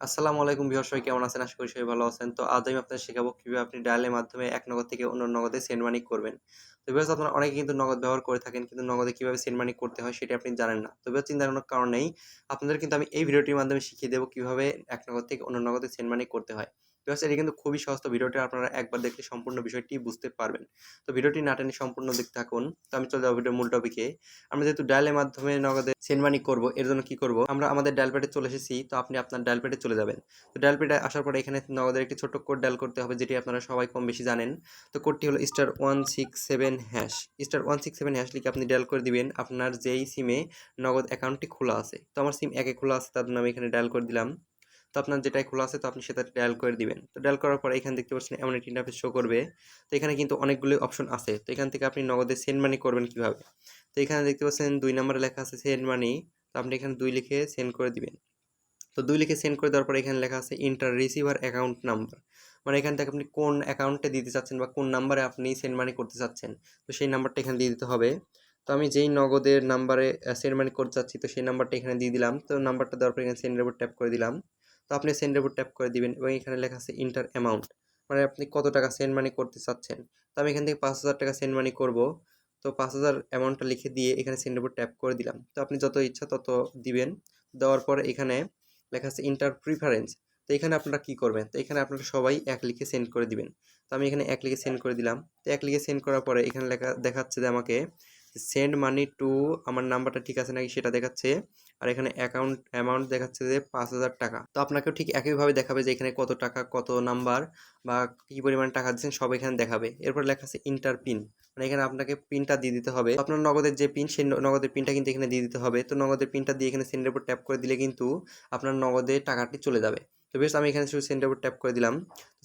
আসসালামু আলাইকুম বিহার সবাই কেমন আছেন? আশা করি সবাই ভালো আছেন। তো আজ আমি আপনাদের শেখাবো কীভাবে আপনি ডায়ালের মাধ্যমে এক নগদ থেকে অন্য নগদে সেন্ড মানি করবেন। তো বিহার আপনারা অনেকে কিন্তু নগদ ব্যবহার করে থাকেন, কিন্তু নগদে কীভাবে সেন্ড মানি করতে হয় সেটা আপনি জানেন না। তো বিহার চিন্তার কোনো কারণ নেই। আপনাদের কিন্তু আমি এই ভিডিওটির মাধ্যমে শিখিয়ে দেবো কীভাবে এক নগদ থেকে অন্য নগদে সেন্ড মানি করতে হয়। বিকজ এটা কিন্তু খুবই সহজ। তো ভিডিওটি আপনারা একবার দেখলে সম্পূর্ণ বিষয়টি বুঝতে পারবেন। তো ভিডিওটি না টেনে সম্পূর্ণ দেখতে থাকুন। তো আমি চলে যাব ভিডিওর মূল টপিকে আমরা যেহেতু ডায়ালের মাধ্যমে নগদে সেন্ড মানি করব, এর জন্য কি করব? আমরা আমাদের ডায়াল প্যাডে চলে এসেছি। তো আপনি আপনার ডায়াল প্যাডে চলে যাবেন। তো ডায়াল প্যাডে আসার পরে এখানে নগদের একটি ছোট্ট কোড ডায়াল করতে হবে, যেটি আপনারা সবাই কম বেশি জানেন। তো কোডটি হলো star one six seven hash star one six seven hash লিখে আপনি ডায়াল করে দিবেন আপনার যেই সিমে নগদ অ্যাকাউন্টটি খোলা আছে। তো আমার সিম একে খোলা আছে, তার জন্য আমি এখানে ডায়াল করে দিলাম। তো আপনার যেটাই খোলা আছে, তো আপনি সেটা ডায়াল করে দিবেন। তো ডায়াল করার পরে এখানে দেখতে পাচ্ছেন এমন একটি ইন্টারফেস শো করবে। তো এখানে কিন্তু অনেকগুলো অপশন আছে। তো এখান থেকে আপনি নগদে সেন্ড মানি করবেন কীভাবে? তো এখানে দেখতে পাচ্ছেন দুই নম্বরে লেখা আছে সেন্ড মানি তো আপনি এখানে দুই লিখে সেন্ড করে দিবেন। তো দুই লিখে সেন্ড করে দেওয়ার পরে এখানে লেখা আছে ইন্টার রিসিভার অ্যাকাউন্ট নাম্বার মানে এখান থেকে আপনি কোন অ্যাকাউন্টে দিতে চাচ্ছেন বা কোন নাম্বারে আপনি সেন্ড মানি করতে চাচ্ছেন, তো সেই নাম্বারটা এখানে দিয়ে দিতে হবে। তো আমি যেই নগদের নাম্বারে সেন্ড মানি করতে চাচ্ছি, তো সেই নাম্বারটা এখানে দিয়ে দিলাম। তো নাম্বারটা দেওয়ার পর এখানে সেন্ডের উপর ট্যাপ করে দিলাম। তো আপনি সেন্ডের উপর ট্যাপ করে দিবেন এবং এখানে লেখা আছে ইন্টার অ্যামাউন্ট মানে আপনি কত টাকা সেন্ড মানি করতে চাচ্ছেন। তো আমি এখান থেকে পাঁচ হাজার টাকা সেন্ড মানি করব। তো পাঁচ হাজার অ্যামাউন্টটা লিখে দিয়ে এখানে সেন্ডের উপর ট্যাপ করে দিলাম। তো আপনি যত ইচ্ছা তত দিবেন। দেওয়ার পর এখানে লেখা আছে ইন্টার প্রিফারেন্স তো এখানে আপনারা কি করবেন? তো এখানে আপনারা সবাই এক লিখে সেন্ড করে দিবেন। তো আমি এখানে এক লিখে সেন্ড করে দিলাম। তো এক লিখে সেন্ড করার পরে এখানে লেখা দেখাচ্ছে যে আমাকে সেন্ড মানি টু আমার নাম্বারটা ঠিক আছে নাকি সেটা দেখাচ্ছে। আর এখানে অ্যাকাউন্ট অ্যামাউন্ট দেখাচ্ছে যে পাঁচ হাজার টাকা। তো আপনাকেও ঠিক একইভাবে দেখাবে যে এখানে কত টাকা, কত নাম্বার বা কী পরিমাণ টাকা দিচ্ছেন সব এখানে দেখাবে। এরপর লেখা আছে ইন্টার পিন মানে এখানে আপনাকে পিনটা দিয়ে দিতে হবে। আপনার নগদের যে পিন সেই নগদের পিনটা কিন্তু এখানে দিয়ে দিতে হবে। তো নগদের পিনটা দিয়ে এখানে সেন্ডের উপর ট্যাপ করে দিলে কিন্তু আপনার নগদে টাকাটি চলে যাবে। তো বেশ, আমি এখানে শুধু সেন্ডের উপর ট্যাপ করে দিলাম।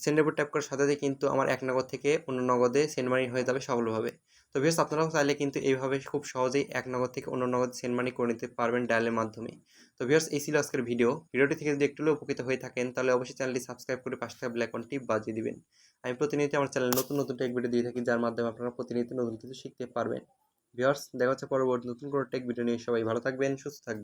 সেন্ডের উপর ট্যাপ করার সাথে সাথে কিন্তু আমার এক নগদ থেকে অন্য নগদে সেন্ড মানি হয়ে যাবে সফলভাবে তো বেশ, আপনারাও চাইলে কিন্তু এইভাবে খুব সহজেই এক নগদ থেকে অন্য নগদ সেন্ড মানি করে নিতে পারবেন ডায়ালের মাধ্যমে। তো ভিউয়ার্স এই ছিল আজকের ভিডিও ভিডিওটি থেকে যদি একটু উপকৃত হয়ে থাকেন, তাহলে অবশ্যই চ্যানেলটি সাবস্ক্রাইব করে পাশে থাকা বেল আইকনটি বাজিয়ে দিবেন। আমি প্রতিনিয়ত আমার চ্যানেল নতুন নতুন টেক ভিডিও দিয়ে থাকি, যার মাধ্যমে আপনারা প্রতিনিয়ত নতুন কিছু শিখতে পারবেন। ভিউয়ার্স দেখা হচ্ছে পরবর্তী নতুন কোনো টেক ভিডিও নিয়ে। সবাই ভালো থাকবেন, সুস্থ থাকবেন।